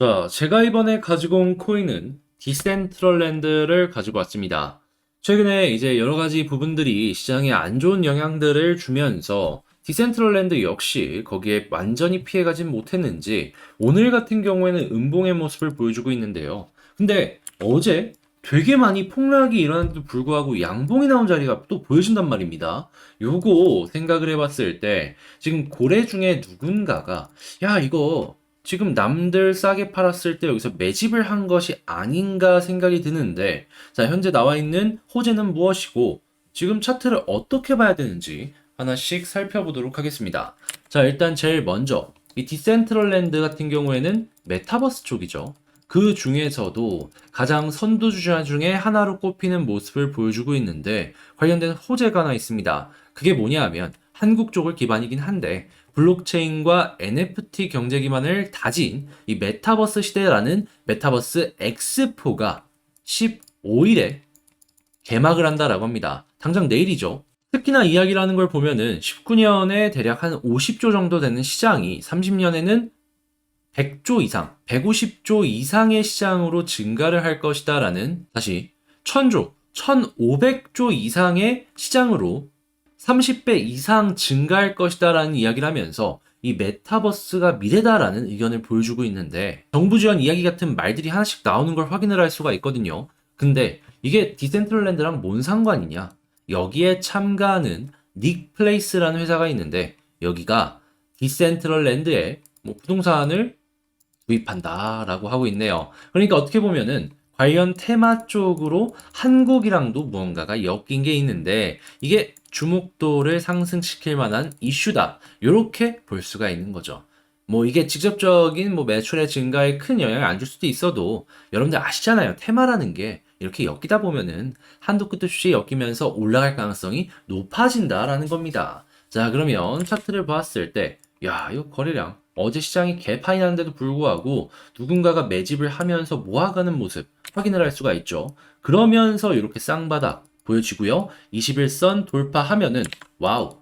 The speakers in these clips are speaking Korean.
자, 제가 이번에 가지고 온 코인은 디센트럴랜드를 가지고 왔습니다. 최근에 이제 여러 가지 부분들이 시장에 안 좋은 영향들을 주면서 디센트럴랜드 역시 거기에 완전히 피해가진 못했는지 오늘 같은 경우에는 음봉의 모습을 보여주고 있는데요. 근데 어제 되게 많이 폭락이 일어났는데도 불구하고 양봉이 나온 자리가 또 보여준단 말입니다. 요거 생각을 해봤을 때 지금 고래 중에 누군가가 야 이거 지금 남들 싸게 팔았을 때 여기서 매집을 한 것이 아닌가 생각이 드는데, 자, 현재 나와 있는 호재는 무엇이고, 지금 차트를 어떻게 봐야 되는지 하나씩 살펴보도록 하겠습니다. 자, 일단 제일 먼저, 이 디센트럴랜드 같은 경우에는 메타버스 쪽이죠. 그 중에서도 가장 선두주자 중에 하나로 꼽히는 모습을 보여주고 있는데, 관련된 호재가 하나 있습니다. 그게 뭐냐 하면, 한국 쪽을 기반이긴 한데, 블록체인과 NFT 경제 기반을 다진 이 메타버스 시대라는 메타버스 엑스포가 15일에 개막을 한다라고 합니다. 당장 내일이죠. 특히나 이야기라는 걸 보면은 19년에 대략 한 50조 정도 되는 시장이 30년에는 100조 이상, 150조 이상의 시장으로 증가를 할 것이다라는 다시 1000조, 1500조 이상의 시장으로 30배 이상 증가할 것이다라는 이야기를 하면서 이 메타버스가 미래다라는 의견을 보여주고 있는데 정부 지원 이야기 같은 말들이 하나씩 나오는 걸 확인을 할 수가 있거든요. 근데 이게 디센트럴랜드랑 뭔 상관이냐? 여기에 참가하는 닉플레이스라는 회사가 있는데 여기가 디센트럴랜드에 뭐 부동산을 구입한다라고 하고 있네요. 그러니까 어떻게 보면은 관련 테마 쪽으로 한국이랑도 무언가가 엮인 게 있는데 이게 주목도를 상승시킬 만한 이슈다. 이렇게 볼 수가 있는 거죠. 뭐 이게 직접적인 뭐 매출의 증가에 큰 영향을 안 줄 수도 있어도 여러분들 아시잖아요. 테마라는 게 이렇게 엮이다 보면은 한도 끝도 없이 엮이면서 올라갈 가능성이 높아진다라는 겁니다. 자, 그러면 차트를 봤을 때, 야, 이거 거래량 어제 시장이 개판이 났는데도 불구하고 누군가가 매집을 하면서 모아가는 모습 확인을 할 수가 있죠. 그러면서 이렇게 쌍바닥 보여지고요. 21선 돌파하면은 와우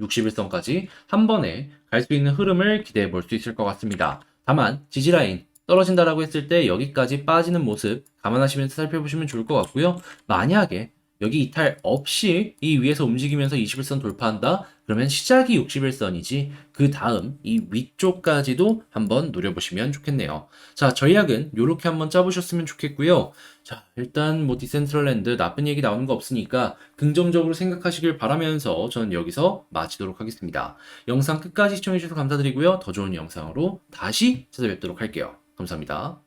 61선까지 한 번에 갈 수 있는 흐름을 기대해 볼 수 있을 것 같습니다. 다만 지지라인 떨어진다라고 했을 때 여기까지 빠지는 모습 감안하시면서 살펴보시면 좋을 것 같고요. 만약에 여기 이탈 없이 이 위에서 움직이면서 21선 돌파한다? 그러면 시작이 61선이지 그 다음 이 위쪽까지도 한번 노려보시면 좋겠네요. 자, 전략은 이렇게 한번 짜보셨으면 좋겠고요. 자, 일단 뭐 디센트럴랜드 나쁜 얘기 나오는 거 없으니까 긍정적으로 생각하시길 바라면서 저는 여기서 마치도록 하겠습니다. 영상 끝까지 시청해주셔서 감사드리고요. 더 좋은 영상으로 다시 찾아뵙도록 할게요. 감사합니다.